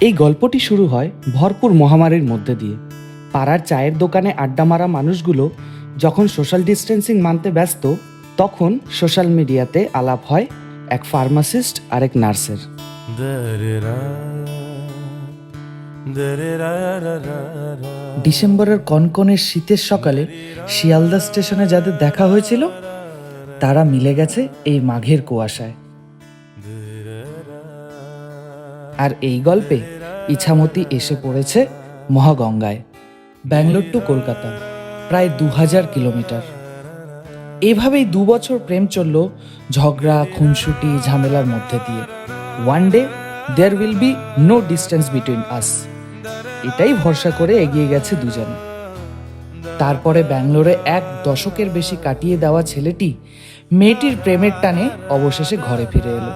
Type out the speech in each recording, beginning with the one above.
এই গল্পটি শুরু হয় ভরপুর মহামারীর মধ্যে দিয়ে। পাড়ার চায়ের দোকানে আড্ডা মারা মানুষগুলো যখন সোশ্যাল ডিস্টেন্সিং মানতে ব্যস্ত, তখন সোশ্যাল মিডিয়াতে আলাপ হয় এক ফার্মাসিস্ট আর এক নার্সের। ডিসেম্বরের কনকনের শীতের সকালে শিয়ালদা স্টেশনে যাদের দেখা হয়েছিল, তারা মিলে গেছে এই মাঘের কুয়াশায়। আর এই গল্পে ইছামতি এসে পড়েছে মহাগঙ্গায়, ব্যাঙ্গালোর টু কলকাতা, প্রায় দু হাজার কিলোমিটার। এভাবেই দু বছর প্রেম চলল ঝগড়া, খুনসুটি, ঝামেলার মধ্যে দিয়ে। One day there will be no distance between us এটাই ভরসা করে এগিয়ে গেছে দুজনে। তারপরে ব্যাঙ্গালোরে এক দশকের বেশি কাটিয়ে দেওয়া ছেলেটি মেয়েটির প্রেমের টানে অবশেষে ঘরে ফিরে এলো।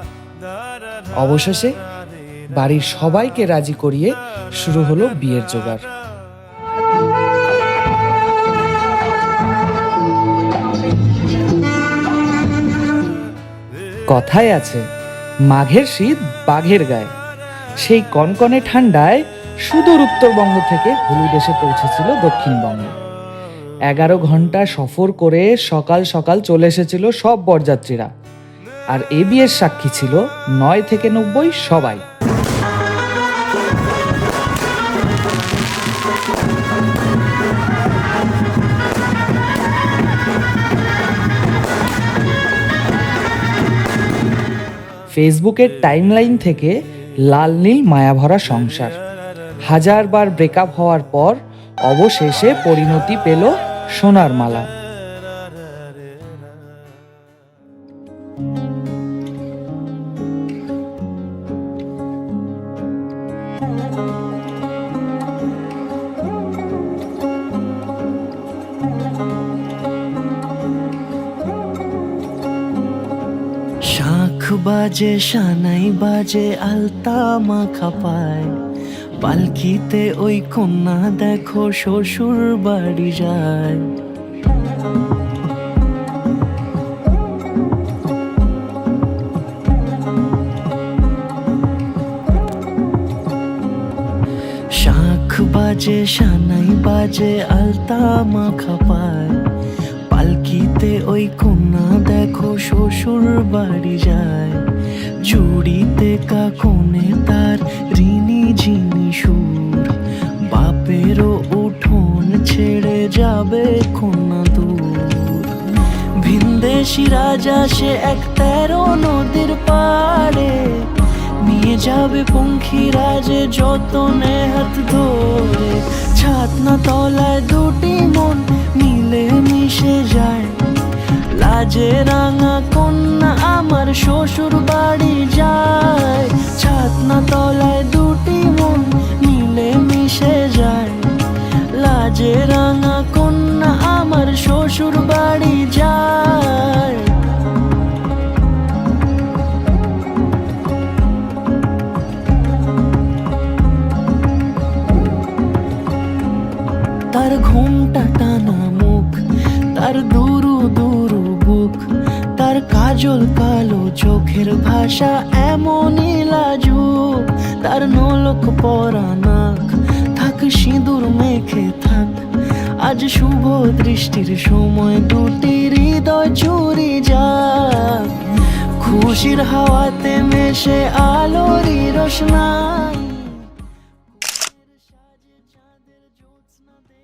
অবশেষে বাড়ির সবাইকে রাজি করিয়ে শুরু হলো বিয়ের জোগাড়। কথায় আছে, মাঘের শীত বাঘের গায়ে। সেই কনকনে ঠান্ডায় সুদূর উত্তরবঙ্গ থেকে হলুদ এসে পৌঁছেছিল দক্ষিণবঙ্গ। এগারো ঘণ্টা সফর করে সকাল সকাল চলে এসেছিল সব বরযাত্রীরা। আর এ বিয়ের সাক্ষী ছিল নয় থেকে নব্বই সবাই। ফেসবুকের টাইমলাইন থেকে লাল নীল মায়াভরা সংসার। হাজারবার ব্রেকআপ হওয়ার পর অবশেষে পরিণতি পেল সোনার মালা। বাজে সানাই বাজে, আলতা মাখা পায়। পালকিতে ওই কন্যা দেখো, শ্বশুর বাড়ি যায়। শাখ বাজে সানাই বাজে, আলতা মাখা পায়। পালকিতে ওই কন্যা দেখো শ্বশুর বাড়ি যায়। চুড়িতে কাকনে তার ঋণী ঝিনি সুর। বাপেরও উঠোন ছেড়ে যাবে কন্যা দূর। ভিনদেশি রাজা সে এক তেরো নদীর পাড়ে। নিয়ে যাবে পঙ্খী রাজে যতনে হাত ধরে। ছাতনা তলায় শ্বশুর বাড়ি যায় ছাতনা তলায় দুটি মন মিলে মিশে যায়। লাজে রাঙা কন্যা আমার শ্বশুর বাড়ি যায়। তার ঘুমটা টানা মুখ, তার দুরু কাজল কালো চোখের ভাষা এমনই লাজু তার নলক পরা নাক, থাক সিঁদুর মেখে থাক। আজ শুভ দৃষ্টির সময় দুটি হৃদয় চুরি যাক। খুশির হাওয়াতে মেশে আলোরই রোশনাই